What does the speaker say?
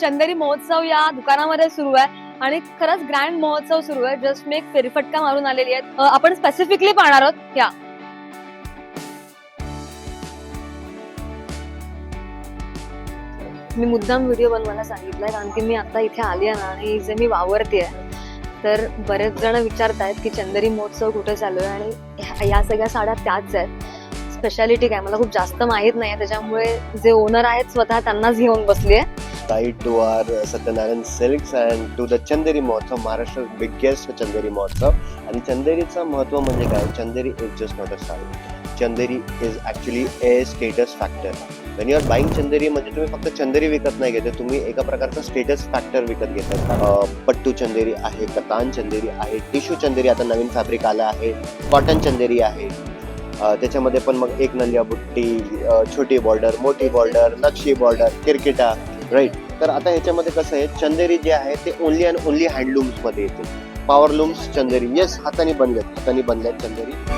चंदेरी महोत्सव या दुकानामध्ये सुरू आहे. आणि खरंच ग्रँड महोत्सव सुरू आहे. जस्ट मी एक फेरफटका मारून आलेली आहे. आपण स्पेसिफिकली पाहणार आहोत. या. मी मुद्दाम व्हिडिओ बनवायला सांगितलाय. कारण की मी आता इथे आली आहे ना आणि जे मी वावरते तर बरेच जण विचारतायत की चंदेरी महोत्सव कुठे चालू आहे? आणि या सगळ्या साड्या त्याच आहेत. स्पेशालिटी काय? मला खूप जास्त माहीत नाही त्याच्यामुळे जे ओनर आहेत स्वतः त्यांनाच घेऊन बसली आहे right to our Satyanarayan Silks and to the Chanderi Mahotsav, Maharashtra's biggest Chanderi Mahotsav. आणि चंदेरीचं महत्त्व म्हणजे काय? Chanderi is just not a sari Chanderi is actually a status factor when you are buying Chanderi म्हणजे तुम्ही फक्त चंदेरी विकत नाही घेते तुम्ही एका प्रकारचा स्टेटस फॅक्टर विकत घेतात पट्टू चंदेरी आहे कतान चंदेरी आहे टिश्यू चंदेरी आता नवीन फॅब्रिक आलं आहे कॉटन चंदेरी आहे. त्याच्यामध्ये पण मग एक नलिया बुट्टी छोटी बॉर्डर मोठी बॉर्डर नक्षी बॉर्डर किरकिटा राईट तर आता ह्याच्यामध्ये कसं आहे चंदेरी जे आहे ते ओनली अँड ओनली हँडलूम्समध्ये येते. पॉवर लूम्स चंदेरी. येस हाताने बनल्यात हाताने बनल्यात चंदेरी.